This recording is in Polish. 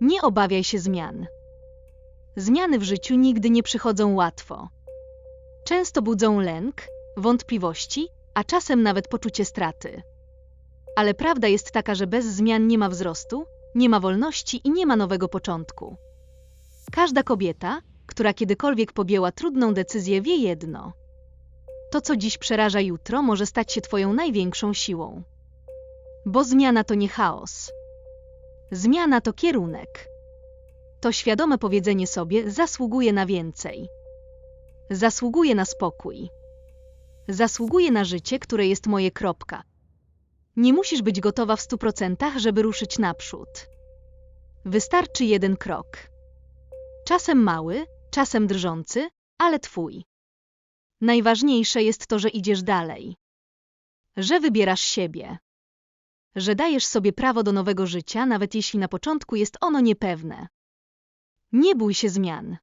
Nie obawiaj się zmian. Zmiany w życiu nigdy nie przychodzą łatwo. Często budzą lęk, wątpliwości, a czasem nawet poczucie straty. Ale prawda jest taka, że bez zmian nie ma wzrostu, nie ma wolności i nie ma nowego początku. Każda kobieta, która kiedykolwiek podjęła trudną decyzję, wie jedno. To, co dziś przeraża jutro, może stać się Twoją największą siłą. Bo zmiana to nie chaos. Zmiana to kierunek. To świadome powiedzenie sobie zasługuje na więcej. Zasługuje na spokój. Zasługuje na życie, które jest moje kropka. Nie musisz być gotowa w stu procentach, żeby ruszyć naprzód. Wystarczy jeden krok. Czasem mały, czasem drżący, ale twój. Najważniejsze jest to, że idziesz dalej. Że wybierasz siebie. Że dajesz sobie prawo do nowego życia, nawet jeśli na początku jest ono niepewne. Nie bój się zmian.